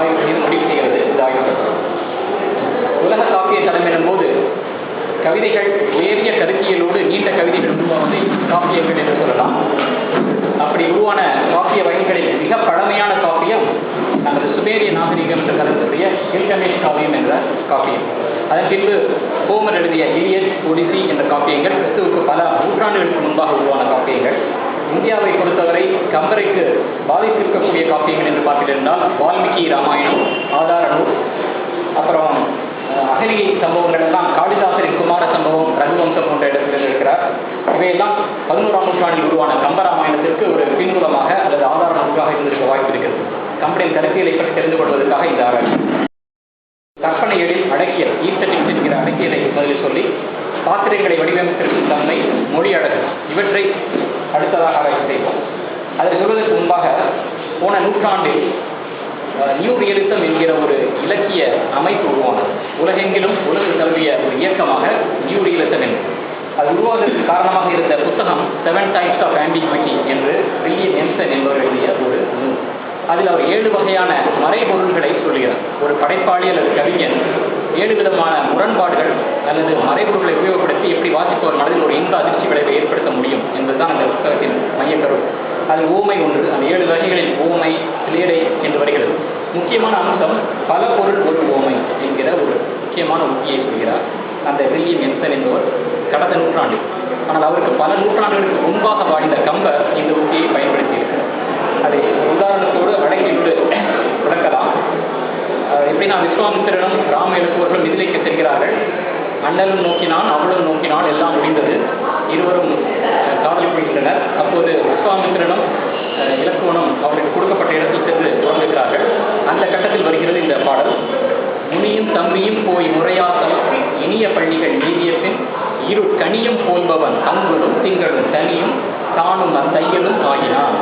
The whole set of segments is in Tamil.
ஆய்வு செய்து முடிவு செய்கிறது. இந்த ஆய்வு உலக காப்பிய தளம் எனும்போது கவிதைகள் உயரிய கருத்தியலோடு நீண்ட கவிதைகள் உருவாவதை காப்பியங்கள் என்று சொல்லலாம். அப்படி உருவான காப்பிய வகைகளில் மிக பழமையான காப்பியம் நமது சுமேரிய நாகரிகம் என்று கருத்துடைய கில்கமேஷ் காவியம் என்ற காப்பியம். அதன் பின்பு ஹோமர் எழுதிய இலியட் ஒடிசி என்ற காப்பியங்கள் கிறிஸ்துவுக்கு பல நூற்றாண்டுகளுக்கு முன்பாக உருவான காப்பியங்கள். இந்தியாவை பொறுத்தவரை கம்பரைக்கு பாதித்திருக்கக்கூடிய காப்பியங்கள் என்று பார்த்திருந்தால் வால்மீகி ராமாயணம் ஆதார நூல் அப்புறம் அஹ், அகலிகை சம்பவங்கள் எல்லாம் காளிதாசரின் குமார சம்பவம் ரகுவம்சம் போன்ற இடத்தில் இருக்கிறார். இவையெல்லாம் பதினோராம் நூற்றாண்டில் உருவான கம்பராமாயணத்திற்கு ஒரு பின்புலமாக அல்லது ஆதார நூலாக இருந்திருக்க வாய்ப்பு இருக்கிறது. கம்பனின் கருத்தியலை பற்றி தெரிந்து கொள்வதற்காக இந்த ஆராய்ச்சி. கற்பனைகளில் அடக்கியல் ஈஸ்தட்டிக்ஸ் என்கிற அடக்கியலை முதலில் சொல்லி பாத்திரங்களை வடிவமைத்திருக்கும் தன்மை மொழி அடக்கம். இவற்றை அடுத்ததாக ஆராய்ச்சி செய்வோம் அதை சொல்வதற்கு முன்பாக போன நூற்றாண்டில் நியூ ரியலிசம் என்கிற ஒரு இலக்கிய அமைப்பு உருவானது. உலகெங்கிலும் உலக தழுவிய ஒரு இயக்கமாக நியூ ரியலிசம் என்பது. அது உருவாவதற்கு காரணமாக இருந்த புத்தகம் செவன் டைப்ஸ் ஆஃப் ஆம்பிகுவிட்டி என்று வில்லியம் எம்சன் என்பவர் எழுதிய ஒரு நூல். அதில் அவர் ஏழு வகையான மறைபொருள்களை சொல்கிறார் ஒரு படைப்பாளி அல்லது கவிஞன் ஏழு விதமான முரண்பாடுகள் அல்லது மறைபொருட்களை உபயோகப்படுத்தி எப்படி வாசிப்பவர் மனதில் ஒரு இன்ப அதிர்ச்சி விளைவை ஏற்படுத்த முடியும் என்பதுதான் அந்த புத்தகத்தின் மையக்கரு அது ஓமை ஒன்று அந்த ஏழு வகைகளில் ஓமை கிளீடை என்று வருகிறது. முக்கியமான அம்சம் பல பொருள் ஒரு ஓமை என்கிற ஒரு முக்கியமான உத்தியை சொல்கிறார். அந்த வில்லியம் என்சன் என்பவர் கடந்த நூற்றாண்டு ஆனால் அவருக்கு பல நூற்றாண்டுகளுக்கு முன்பாக வாழ்ந்த கம்பர் இந்த உத்தியை பயன்படுத்தியிருக்கிறார். அதை உதாரணத்தோடு அடங்கிவிட்டு விளக்கலாம். எப்படின்னா விஸ்வாமித்திரனும் ராம எழுப்புவர்களும் மிதிலைக்கு செல்கிறார்கள் அண்ணலும் நோக்கினான் அவளும் நோக்கினான் எல்லாம் முடிந்தது. இருவரும் அஹ், காதல் கொள்கின்றனர் அப்போது விஸ்வாமித்திரனும் அஹ், இலக்குவனும் அவருக்கு கொடுக்கப்பட்ட இடத்தில் சென்று தொடங்குகிறார்கள் அந்த கட்டத்தில் வருகிறது இந்த பாடல். முனியும் தம்பியும் போய் முறையாசல் இனிய பள்ளிகள் நீதிய பின் இரு கனியும் போல்பவன் தங்களும் திங்களும் தனியும் தானும் அத்தையலும் ஆகினான்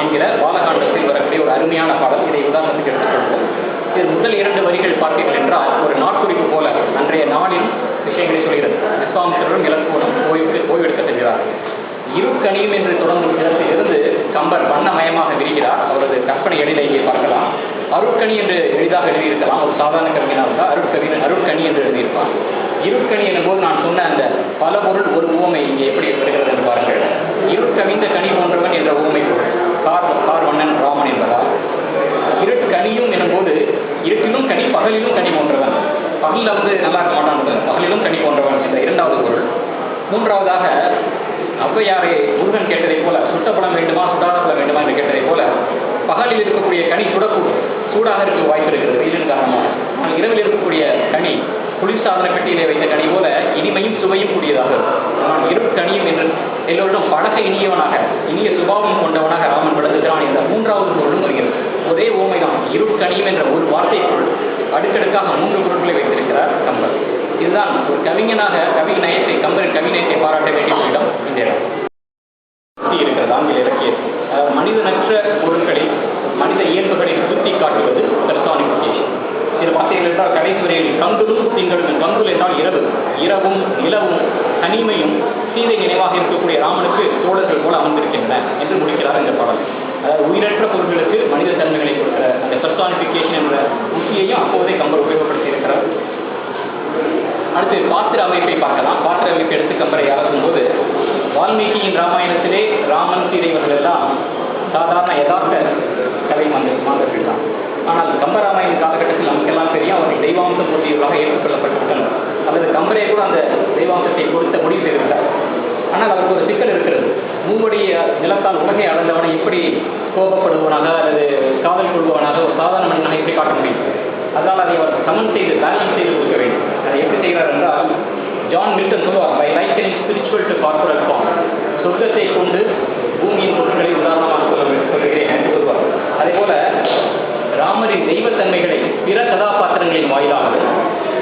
என்கிற பாலகாண்டத்தில் வரக்கூடிய ஒரு அருமையான பாடல். இதை உதாரணத்துக்கு எடுத்துக்கொள்வோம் இது முதல் இரண்டு வரிகள் பார்த்தீர்கள் என்றால் ஒரு நாட்குறிப்பு போல அன்றைய நாளின் விஷயங்களை சொல்கிறது. விஸ்வாமித்திரரும் இலக்குவனும் ஓய்வு ஓய்வெடுக்க செல்கிறார்கள் இரு கனியும் என்று தொடங்கும் இடத்திலிருந்து கம்பர் வண்ணமயமாக விரிகிறார். அவரது கற்பனை எழிலை இங்கே பார்க்கலாம். அருட்கணி என்று எளிதாக எழுதியிருக்கலாம். ஒரு சாதாரண கவிஞனாக இருந்தால் அருட்கவி அருட்கணி என்று எழுதியிருப்பார். இருட்கனி என்னும்போது நான் சொன்ன அந்த பல பொருள் ஒரு ஓமை இங்கே எப்படி வருகிறது என்று பாருங்கள். இருட்கவிந்த கனி போன்றவன் என்ற ஓமை பொருள். கார் கார் வண்ணன் ராமன் என்பதால். இருட்கனியும் எனும்போது இருட்டிலும் கனி பகலிலும் கனி போன்றவன் பகலில் வந்து நல்லா இருக்க மாட்டான் பகலிலும் கனி போன்றவன் இந்த இரண்டாவது பொருள். மூன்றாவதாக ஔவையாரை முருகன் கேட்டதைப் போல சுட்டப்படம் வேண்டுமா சுடாத பழம் வேண்டுமா என்று கேட்டதைப் போல பகலில் இருக்கக்கூடிய கனி சுடக்கூடும். சூடாக இருக்க வாய்ப்பு இருக்கிறது வெயிலின் காரணமாக. ஆனால் இரவில் இருக்கக்கூடிய கனி குளிர்சாதன பெட்டியிலே வைத்த கனி போல இனிமையும் சுவையும் கூடியதாக இருக்கும். ஆனால் இரு கனியும் என்று எல்லோரிடம் பழக இனியவனாக இனிய சுபாவம் கொண்டவனாக ராமன் படுத்துகிறான் என்ற மூன்றாவது பொருளும் வருகிறது. ஒரே ஓமைதான். இரு கனியும் என்ற ஒரு வார்த்தைக்குள் அடுக்கடுக்காக மூன்று பொருட்களை வைத்திருக்கிறார் கம்பர். இதுதான் ஒரு கவிஞனாக கவி நயத்தை கம்பரின் கவி நயத்தை பாராட்ட வேண்டிய இடம் இந்த இடம். இருக்கிறது ஆங்கில இலக்கியத்தில் மனிதனற்ற பொருட்களை மனித இயல்புகளை சுத்தி காட்டுவது பெர்சானிபிகேஷன் சில வார்த்தைகள் என்றால் கடைசி வரையில் கங்குலும் திங்களும் கங்குல் என்றால் இரவு. இரவும் நிலவும் தனிமையும் சீதை நினைவாக இருக்கக்கூடிய ராமனுக்கு தோழர்கள் போல அமர்ந்திருக்கின்றன என்று முடிக்கிறார் இந்த பாடல். உயிரற்ற பொருட்களுக்கு மனித தன்மைகளை கொடுக்கிற அந்த பெர்சானிபிகேஷன் என்ற உத்தியையும் அப்போதே கம்பர் உபயோகப்படுத்தி இருக்கிறார் அடுத்து பாத்திர அமைப்பை பார்க்கலாம். பாத்திர அமைப்பை எடுத்து கம்பரை போது வால்மீகியின் ராமாயணத்திலே ராமன் சீதைவர்கள் எல்லாம் சாதாரண யதார்த்த கதை மந்த மாந்தர்கள் தான். ஆனால் கம்பராமாயண காலகட்டத்தில் நமக்கெல்லாம் தெரியும் அவர்கள் தெய்வாம்சம் போட்டியவர்களாக ஏற்றுக்கொள்ளப்பட்டிருக்கிறார் அல்லது கம்பரே கூட அந்த தெய்வாம்சத்தை கொடுத்த முடிவு செய்திருக்கிறார் ஆனால் அவருக்கு ஒரு சிக்கல் இருக்கிறது. மூவடிய நிலத்தால் உலகை அளந்தவனை எப்படி கோபப்படுவனாக அல்லது காதல் கொள்பவனாக ஒரு சாதாரண மனிதனை எப்படி காட்ட முடியும்? அதனால் அதை அவர் சமன் செய்து பேலன்ஸ் செய்து கொடுக்க வேண்டும். அதை எப்படி செய்கிறார் என்றால் ஜான் மில்டன் சொல்லுவார் by likening spiritual to corporal form சொர்க்கத்தை கொண்டு பூமியின் பொருட்களை உதாரணமாக சொல்கிறேன் என்று சொல்வார் அதே போல ராமரின் தெய்வத்தன்மைகளை பிற கதாபாத்திரங்களின் வாயிலாக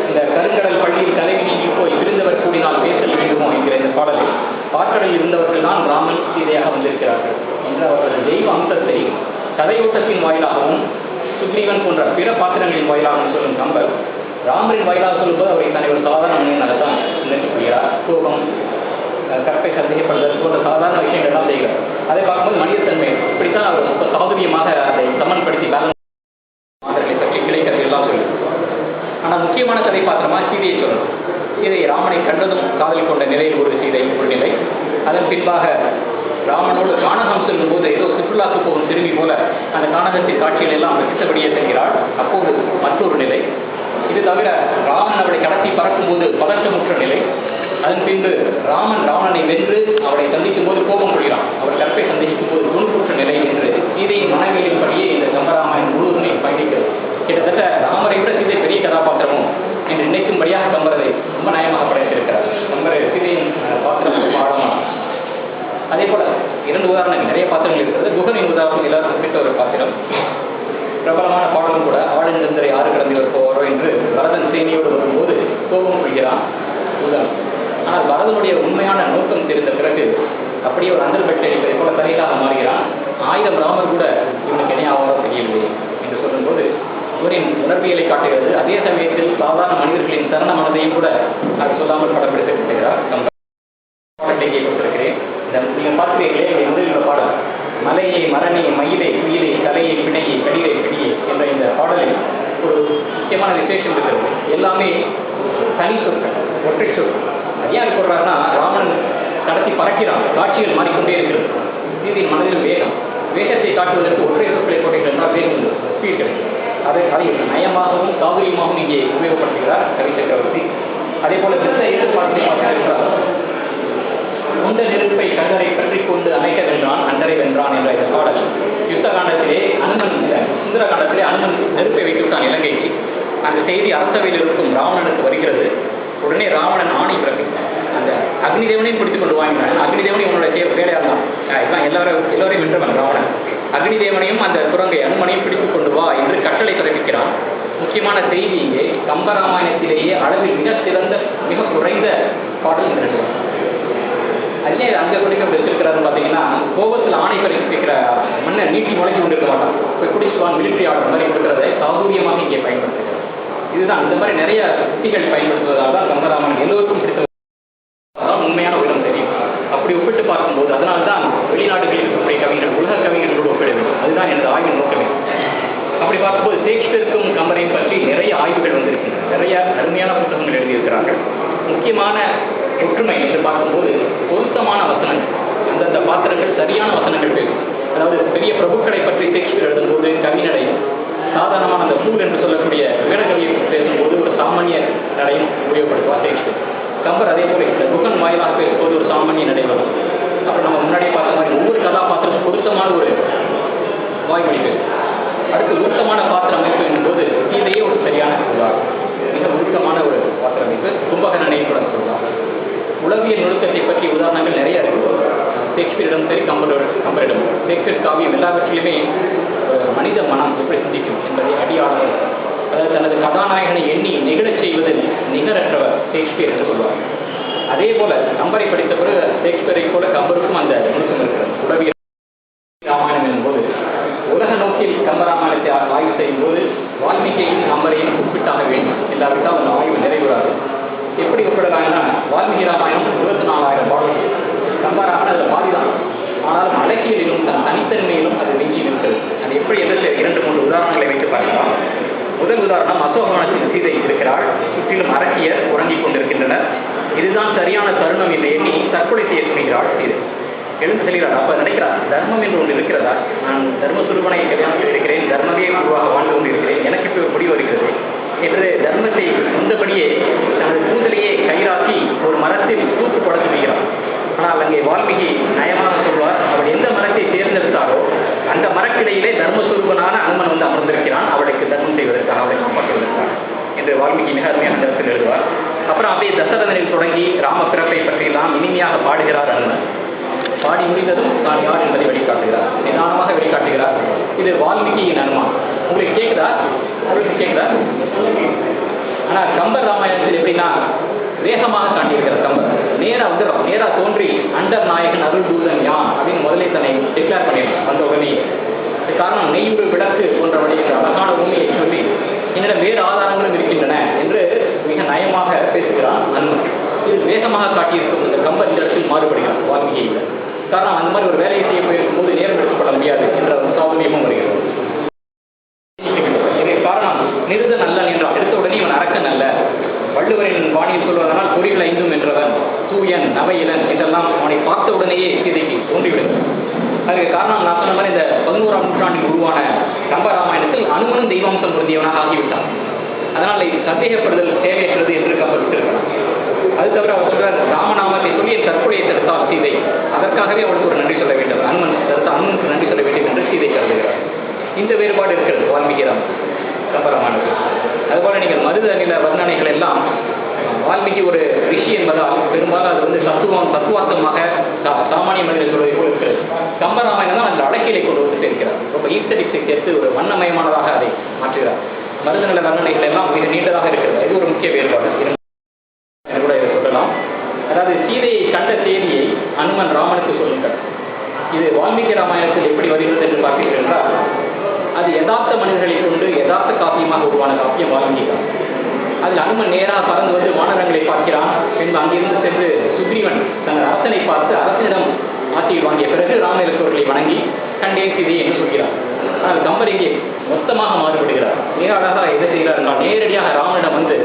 இந்த கருங்கடல் பள்ளியில் தலைவி போய் விருந்தவர் கூடினால் பேசல் வேண்டுமோ என்கிற இந்த பாடலில் பாக்கடலில் இருந்தவர்கள் தான் ராமன் சீதையாக வந்திருக்கிறார்கள் என்ற அவர்கள் தெய்வ அம்சத்தை கதையோட்டத்தின் வாயிலாகவும் சுக்ரீவன் போன்ற பிற பாத்திரங்களின் வாயிலாகவும் சொல்லும் கம்பர் ராமரின் வாயிலாக சொல்லும்போது அவரை தன்னை ஒரு சாதாரண மனிதனாக தான் நினைக்கப்படுகிறார் கோபம் அஹ், கற்பை சந்தேகப்படுதல் போன்ற சாதாரண விஷயங்கள் எல்லாம் செய்கிறார். அதை பார்க்கும்போது மனிதத்தன்மை இப்படித்தான் அவர் ரொம்ப சாதுரியமாக அதை சமன்படுத்தி பேலன்ஸ் மாதர்களை பற்றி கிளை எல்லாம் சொல்லும். ஆனால் முக்கியமான கதை பாத்திரமா சீதையை சொல்லணும். சீதை ராமனை கண்டதும் காதல் கொண்ட நிலையில் ஒரு சீதை ஒரு நிலை. அதன் பின்பாக ராமனோடு கானகம் செல்லும் போது ஏதோ சுற்றுலாக்கு போகும் திரும்பி போல அந்த கானகத்தின் காட்சியில் எல்லாம் ரசித்தபடியே செல்கிறாள். அப்போது மற்றொரு நிலை. இது தவிர ராமன் அவளை கடத்தி பறக்கும்போது பதற்றமுற்ற நிலை. அதன் பின்பு ராமன் ராவணனை வென்று அவளை சந்திக்கும் போது கோபம் கொள்கிறான். அவர் கற்பை சந்திக்கும் போது துன்புற்ற நிலை என்று சீதையின் மனவியலின்படியே இந்த கம்பராமாயணம் முழுவதுமே பயணிக்கிறது. கிட்டத்தட்ட ராமரை விட சீதை பெரிய கதாபாத்திரமும் என்று நினைக்கும்படியாக கம்பரதை ரொம்ப நயமாக படைத்திருக்கிறார். கம்பரை சீதையின் பாத்திரம் ரொம்ப அதே போல இரண்டு உதாரணங்கள். நிறைய பாத்திரங்கள் இருக்கிறது. குகனின் உதாரணம் எல்லாரும் குறிப்பிட்ட ஒரு பாத்திரம். பிரபலமான பாடலும் கூட ஆளுநந்தரை ஆறு கடந்தவர் போவாரோ என்று வரதன் சேனியோடு வரும்போது கோபம் கொள்கிறான் குகன். ஆனால் வரதனுடைய உண்மையான நோக்கம் தெரிந்த பிறகு அப்படியே ஒரு அந்தர் பெட்டை போல தலையிலாக மாறுகிறான். ஆயிரம் ராமர் கூட இவனுக்கு இணை தெரியவில்லை என்று சொல்லும்போது இவரின் உணர்வியலை காட்டுகிறது. அதே சமயத்தில் சாதாரண மனிதர்களின் சரண மனதையும் கூட அது சொல்லாமல் படம் விட்டுகிறார் கம்பர் பாடலை இங்கே பார்க்கிறீர்களே முதலில் பாடல். மலையை மரணை மயிலை குயிலை தலையை பிணையை கடிலை பிடியை என்ற இந்த பாடலில் ஒரு முக்கியமான விசேஷம் இருக்கிறது. எல்லாமே தனி சொற்கள் ஒற்றை சொற்கள் அது ஏன் சொல்றாருன்னா ராமன் கடத்தி பறக்கிறான் காட்சிகள் மாறிக்கொண்டே இருக்கிறது. சீதையின் மனதில் வேகம். வேகத்தை காட்டுவதற்கு ஒற்றை சொற்களை போட்டிருக்கிறதுனா வேகம் ஸ்பீட் அதை அதை நயமாகவும் சாதுரியமாகவும் இங்கே உபயோகப்படுத்துகிறார் கவி சக்கரவர்த்தி அதே போல விருத எதிர்பார்ப்பை பாடத்தை உண்ட நெருப்பை கண்டரை பற்றி கொண்டு அணைக்க வென்றான் அண்டரை வென்றான் என்ற இந்த பாடல். யுத்த காலத்திலே அண்ணன் சுந்தர காலத்திலே அண்ணன் நெருப்பை வைத்துவிட்டான் இலங்கைக்கு. அந்த செய்தி அரசவையில் இருக்கும் ராவணனுக்கு வருகிறது. உடனே ராவணன் ஆணை பிறப்பித்தான் அந்த அக்னிதேவனையும் பிடித்துக் கொண்டு வாங்கினான். அக்னிதேவனையும் உன்னோட வேலையாக தான் இதான் எல்லாரும் எல்லோரையும் வென்றவன் ராவணன். அக்னி தேவனையும் அந்த குரங்கை அனுமனையும் பிடித்துக் கொண்டு வா என்று கட்டளை பிறப்பிக்கிறான். முக்கியமான செய்தி இங்கே கம்பராமாயணத்திலேயே அளவில் மிக சிறந்த மிக குறைந்த பாடல் இந்த ரெண்டு அதே அங்க படிக்க வச்சிருக்கிறாருன்னு பார்த்தீங்கன்னா கோபத்தில் ஆணை பிறப்பிக்கிற மண்ணை நீட்டி முளைக்கி கொண்டு இருக்க மாட்டான். இப்போ குடிச்சுவான் மிலிட்ரி ஆர்டர் மாதிரி கொடுக்கறதை சாதுரியமாக இங்கே பயன்படுத்துகிறார். இதுதான் இந்த மாதிரி நிறைய உத்திகள் பயன்படுத்துவதாக தான் கம்பராமன் எல்லோருக்கும் பிடித்த அதான் உண்மையான உலகம் தெரியும் அப்படி ஒப்பிட்டு பார்க்கும்போது அதனால தான் வெளிநாடுகளில் இருக்கக்கூடிய கவிஞர்கள் உலக கவிஞர்களோடு ஒப்பிட வேண்டும் அதுதான் எனது ஆய்வின் நோக்கமே அப்படி கமரை பற்றி நிறைய ஆய்வுகள் வந்திருக்கின்றன. நிறைய அருமையான புத்தகங்கள் எழுதியிருக்கிறார்கள். முக்கியமான ஒற்றுமை என்று பார்க்கும்போது பொருத்தமான வசனங்கள். அந்தந்த பாத்திரங்கள் சரியான வசனங்கள் பேசும் அதாவது பெரிய பிரபுக்களை பற்றி ஷேக்ஸ்பியர் எழுதும்போது கவிநடை சாதாரணமான அந்த சூழ் என்று சொல்லக்கூடிய விகடகவியை பேசும்போது ஒரு சாமானிய நடையும் உபயோகப்படுத்துவார் ஷேக்ஸ்பியர் கம்பர் அதே போல இந்த புகன் வாயிலாக பேசும்போது ஒரு சாமானிய நடை வரும். அப்புறம் நம்ம முன்னாடியே பார்த்த மாதிரி ஒவ்வொரு கதாபாத்திரமும் பொருத்தமான ஒரு வாய்மொழி பேசும் அடுத்து உருக்கமான பாத்திர அமைப்பு என்பது சீதையே ஒரு சரியான சொல்லாகும் மிக உருக்கமான ஒரு பாத்திர அமைப்பு கும்பகரனை கூட சொல்லலாம் உளவியல் நுணுக்கத்தை பற்றிய உதாரணங்கள் நிறைய இருக்கு. ஷேக்ஸ்பியரிடம் சரி கம்பரிடம் கம்பரிடம். ஷேக்ஸ்பியர் காவியம் எல்லாவற்றிலுமே மனித மனம் எப்படி சிந்திக்கும் என்பதை அடியாளர் அதாவது தனது கதாநாயகனை எண்ணி நிகழச் செய்வதில் நிகரற்றவர் ஷேக்ஸ்பியர் என்று சொல்வார். அதே போல கம்பரை படித்த பிறகு ஷேக்ஸ்பியரை போல கம்பருக்கும் அந்த நுணுக்கம் இருக்கிறது. உளவியல் ராமாயணம் என்பது உலக நோக்கில் கம்பராமாயணத்தை ஆய்வு செய்யும் போது வால்மீகியையும் கம்பரையும் ஒப்பிட்டாக வேண்டும் இல்லாவிட்டால் அந்த ஆய்வு நிறைவுறாது எப்படி ஒப்பிடலாம்னா வால்மீகி ராமாயணம் இருபத்தி நாலாயிரம் பாடல்கள் கம்பராமாயணம் அதில் பாதிதான் ஆனால் அழகியலிலும் தன் தனித்தன்மையிலும் அது மிஞ்சி நிற்கிறது அது எப்படி எதிர்த்து இரண்டு மூன்று உதாரணங்களை வைத்து பார்க்கலாம் முதல் உதாரணம் அசோகவனத்தின் சீதை சுற்றிலும் அரசியர் உறங்கிக் கொண்டிருக்கின்றனர். இதுதான் சரியான தருணம் என்று எண்ணி தற்கொலை செய்ய துணிகிறாள் இது. எழுந்து செல்கிறார் அப்ப நினைக்கிறார் தர்மம் என்று ஒன்று இருக்கிறதா? நான் தர்ம சுருபனை கல்யாணம் செய்திருக்கிறேன் தர்மமே உருவாக வாழ்ந்து கொண்டிருக்கிறேன். எனக்கு இப்போ முடிவு வருகிறது. என்று தர்மத்தை முந்தபடியே தனது கூந்தலையே கயிறாக்கி ஒரு மரத்தில் தூக்கு போட சொல்கிறார் ஆனால் அங்கே வால்மீகி நயமாக சொல்வார் அவர் எந்த மரத்தை தேர்ந்தெடுத்தாரோ அந்த மரக்கிளையிலே தர்மஸ்வரூபனான அனுமன் வந்து அமர்ந்திருக்கிறான் அவளுக்கு தர்மம் செய்வதற்காக அவளை காப்பாற்றுவதற்காக என்று வால்மீகி மிக அருமையான இடத்தில் எழுதுவார். அப்புறம் அப்படியே தசரதனில் தொடங்கி ராம பிறப்பை பற்றியெல்லாம் இனிமையாக பாடுகிறார் அனுமன் பாடி முடிந்ததும் தான் யார் என்பதை வெளிக்காட்டுகிறார். நிதானமாக வெளிக்காட்டுகிறார். இது வால்மீகியின் அனுமான் உங்களுக்கு கேட்குதா உங்களுக்கு கேட்குதா ஆனால் கம்பர் ராமாயணத்தில் எப்படின்னா வேகமாக காட்டியிருக்கிறார் கம்பர். நேராக வந்து நேராக தோன்றி அண்டர் நாயகன் அருள் தூதன் யான்? அப்படின்னு முதலே தன்னை டிக்ளேர் பண்ணியிருக்கான் வந்த உடனே காரணம் நெய்யுறு விளக்கு போன்றவழி என்ற அழகான உண்மையை சொல்லி என்னிடம் வேறு ஆதாரம் நயமாக பேசுகிறான் அன்பன் இது வேகமாக காட்டியிருக்கும் இந்த கம்பர் இந்த இடத்தில் மாறுபடுகிறான் வால்மீகியில் காரணம் அந்த மாதிரி ஒரு வேலையை செய்ய போயிருக்கும் போது நேரம் எடுத்துக்கொள்ள முடியாது என்ற ஒரு சௌகரியமும் வருகிறது. இதற்கு காரணம் நிருத நல்லன் என்றால் எடுத்த உடனே இவன் அரக்கன் அல்ல. வள்ளுவரின் வாணியில் சொல்வதனால் பொறிகள் ஐந்தும் என்றவன் தூயன் நவையிலன் இதெல்லாம் அவனை பார்த்த உடனேயே சீதைக்கு தோன்றிவிடும். அதுக்கு காரணம் நான் சொன்ன மாதிரி இந்த பதினோராம் நூற்றாண்டில் உருவான கம்பராமாயணத்தில் அனுமன் தெய்வாம்சம் பொருந்தியவனாக ஆகிவிட்டான். அதனால் இது சந்தேகப்படுதல் தேவையற்றது என்று கம்பர் அது தவிர அவர் சொல்றார் ராமநாமத்தை சொல்லி என் தற்கொலையை தடுத்தார் சீதை. அதற்காகவே அவளுக்கு ஒரு நன்றி சொல்ல வேண்டும். அனுமன் தடுத்த அனுமனுக்கு நன்றி சொல்ல வேண்டும் என்று சீதை கருதுகிறார். இந்த வேறுபாடு இருக்கிறது வால்மீகி ராம். அதுபோல நீங்கள் மருத நில வர்ணனைகள் எல்லாம் வால்மீகி ஒரு ரிஷி என்பதால் பெரும்பாலும் அது வந்து தத்துவம் தத்துவார்த்தமாக சா- சாமானிய மனிதர் சொல்வதை போல இருக்கிறது. கம்பராமாயணம் தான் அந்த அடக்கிலை கொண்டு வந்து சேர்க்கிறார் ரொம்ப ஈஸ்டடிக்ஸை சேர்த்து ஒரு வண்ணமயமானதாக அதை மாற்றுகிறார். மருத நில வர்ணனைகள் எல்லாம் மிக நீண்டதாக இருக்கிறது. இது ஒரு முக்கிய வேறுபாடு. என்று கூட இதை சொல்லலாம் அதாவது சீதையை கண்ட செய்தியை அனுமன் ராமனுக்கு சொல்லுங்கள். இது வால்மீகி ராமாயணத்தில் எப்படி வருகிறது என்று பார்த்தீர்கள் என்றால் அது யதார்த்த மனிதர்களை கொண்டு யதார்த்த காப்பியமாக உருவான காப்பியம் வால்மீகி. அதில் அனுமன் நேராக பறந்து வந்து வானரங்களை பார்க்கிறான். பின்பு அங்கிருந்து சென்று சுக்ரீவன் தனது அரசனை பார்த்து அரசனிடம் ஆட்சியை வாங்கிய பிறகு ராமலட்சுமர்களை வணங்கி கண்டே சீதையை என்று சொல்கிறார் ஆனால் கம்பர் இங்கே மொத்தமாக மாறுபடுகிறார். மிக அழகாக எதை செய்கிறார் என்றால் நேரடியாக ராமனிடம் வந்து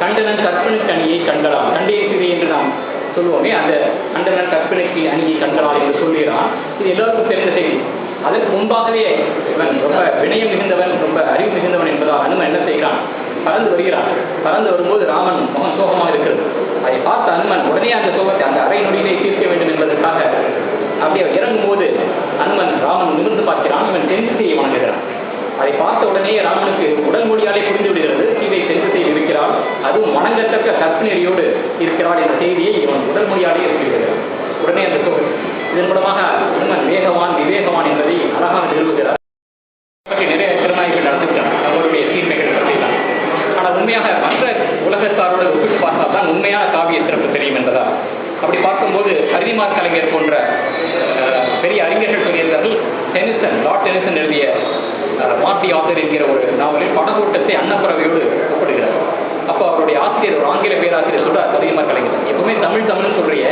கண்டனன் கற்பனுக்கு அணியை கண்டலாம். கண்டேன் என்று நாம் சொல்லுவோமே அந்த கண்டனன் கற்பனைக்கு அணியை கண்டலாம் என்று சொல்லுகிறான். இது எல்லோருக்கும் தெரிந்த செய்தி. அதற்கு முன்பாகவே இவன் ரொம்ப வினயம் மிகுந்தவன் ரொம்ப அறிவு மிகுந்தவன் என்பதால் அனுமன் என்ன செய்கிறான்? பறந்து வருகிறான். பறந்து வரும்போது ராமன் முகம் சோகமாக இருக்கிறது. அதை பார்த்த அனுமன் உடனே அந்த சோகத்தை அந்த அரை நொடியிலே தீர்க்க வேண்டும் என்பதற்காக அப்படியே இறங்கும் போது அனுமன் ராமன் நிமிர்ந்து பார்க்கிறான் இவன் தென்திசையை வணங்குகிறான் அதை பார்த்த உடனே ராமனுக்கு உடல் மொழியாலே புரிந்து விடுகிறது. சீதை தென்திசையில் இருக்கிறாள். அதுவும் வணங்கத்தக்க கற்பனையோடு இருக்கிறாள் என்ற செய்தியை இவன் உடல் மொழியாலே இருக்கிறார் உடனே அந்த சோகம் இதன் மூலமாக அனுமன் வேகவான் விவேகவான் என்பதை அழகாக நிறுவுகிறார் நிறைய திருநாய்கள் நடந்துக்கிறாங்க அவருடைய தீர்மைகள் பற்றிலாம் ஆனால் உண்மையாக மற்ற உலகத்தாரோடு ஒப்பிட்டு பார்த்தால் தான் உண்மையான காவிய சிறப்பு தெரியும் என்பதா அப்படி பார்க்கும்போது ஹரிமார் கலைஞர் போன்ற பெரிய அறிஞர்கள் சொல்லியிருந்தார்கள். டெனிசன் லார்ட் டெனிசன் எழுதிய மார்டி ஆத்தர் என்கிற ஒரு நாவலில் படகோட்டத்தை அன்னப்பறவையோடு ஒப்பிடுகிறார். அப்போ அவருடைய ஆசிரியர் ஒரு ஆங்கில பேராசிரியர் சொல்றார் அதிகமாக கலைஞர் எப்பவுமே தமிழ் தமிழ்னு சொல்றிய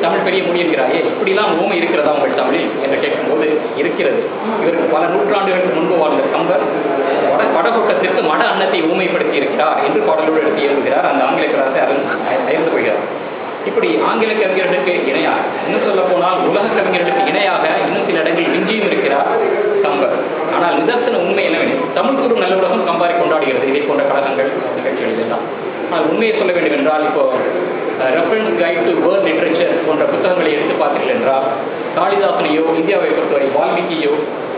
தமிழ் பெரிய மொழி என்கிறாயே இப்படிலாம் ஓமை இருக்கிறதா உங்கள் தமிழில்? என்று கேட்கும்போது இருக்கிறது. இவருக்கு பல நூற்றாண்டுகளுக்கு முன்பு வாழ்ந்த கம்பர் வட படகோட்டத்திற்கு மட அன்னத்தை ஊமைப்படுத்தி இருக்கிறார் என்று பாடலோடு எடுத்து எழுதுகிறார் அந்த ஆங்கில இப்படி ஆங்கில கவிஞர்களுக்கு இணையாக இன்னும் சொல்ல போனால் உலக கவிஞர்களுக்கு இணையாக இன்னும் சில இடங்களில் விஞ்சியும் இருக்கிறார் கம்பர் ஆனால் நிதர்சன உண்மை என்னவெனில் தமிழ் குரு நல்ல உலகம் கம்பாரி கொண்டாடுகிறது. இதை போன்ற கழகங்கள் நிகழ்ச்சிகள் எல்லாம். ஆனால் உண்மையை சொல்ல வேண்டும் என்றால் இப்போ reference guide to world literature போன்ற புத்தகங்களை எடுத்து பார்த்தீர்கள் என்றால் காளிதாசனையோ இந்தியாவை பொறுத்தவரை வால்மீகியோ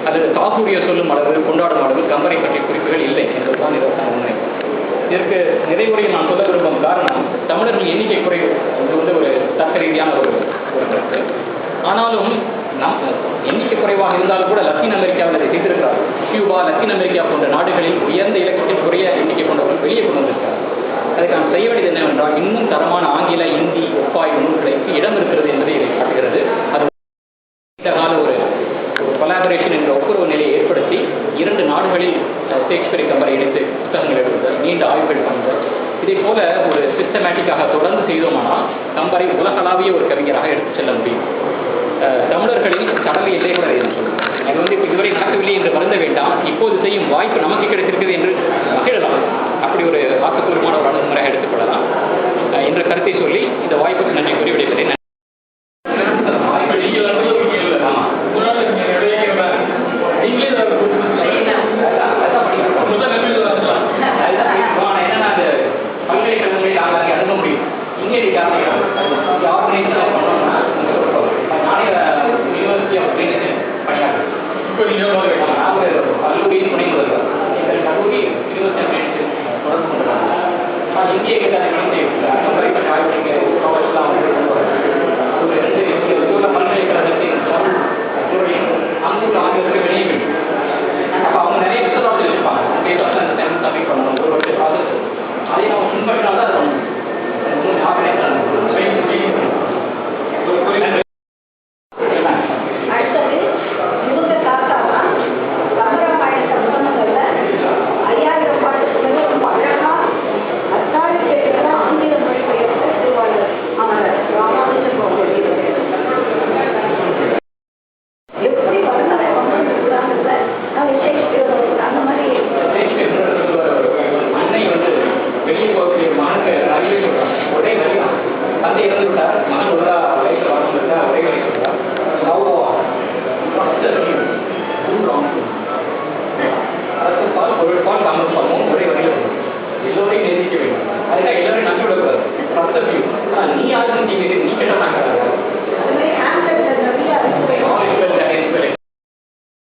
அல்லது தாகூரியோ சொல்லும் அளவு கொண்டாடும் அளவு கம்பரை பற்றிய குறிப்புகள் இல்லை என்பதுதான் நிதர்சன உண்மை. இதற்கு நிறைவுரையில் நான் சொல்ல விரும்பும் காரணம் தமிழர்கள் எண்ணிக்கை குறைவு இது வந்து ஒரு தர்க்க ரீதியான ஒரு ஒரு கருத்து. ஆனாலும் நம் எண்ணிக்கை குறைவாக இருந்தாலும் கூட லத்தீன் அமெரிக்காவில் இதை செய்திருக்கிறார் கியூபா லத்தீன் அமெரிக்கா போன்ற நாடுகளில் உயர்ந்த இலக்கத்தில் குறைய எண்ணிக்கை கொண்டவர்கள் வெளியே கொண்டு வந்திருக்கிறார் அதுக்கு நாம் செய்ய வேண்டியது என்னவென்றால் இன்னும் தரமான ஆங்கில இந்தி ஒப்பாய் நூல்களுக்கு இடம் இருக்கிறது என்பதை இதை காட்டுகிறது. அது நீண்ட கால ஒரு கொலாபரேஷன் என்ற ஒப்புரவு நிலையை ஏற்படுத்தி இரண்டு நாடுகளில் ஷேக்ஸ்பியரை கம்பரை இணைத்து நீண்ட ஆய்வுகள் பண்ணுதல் இதே போல ஒரு சிஸ்டமேட்டிக்காக தொடர்ந்து செய்தோமானால் கம்பரை உலகளாவிய ஒரு கவிஞராக எடுத்துச் செல்ல முடியும். தமிழர்களில் கடலை எல்லை கூட என்று சொல்லுவோம். அது வந்து இப்போ இதுவரை நடக்கவில்லை என்று வருந்த வேண்டாம். இப்போது செய்யும் வாய்ப்பு நமக்கு கிடைத்திருக்கிறது என்று மகிழலாம். அப்படி ஒரு ஆக்கப்பூர்வமான ஒரு அணுகுமுறையாக எடுத்துக்கொள்ளலாம் என்ற கருத்தை சொல்லி இந்த வாய்ப்புக்கு நன்றி கூறி விடைபெறேன்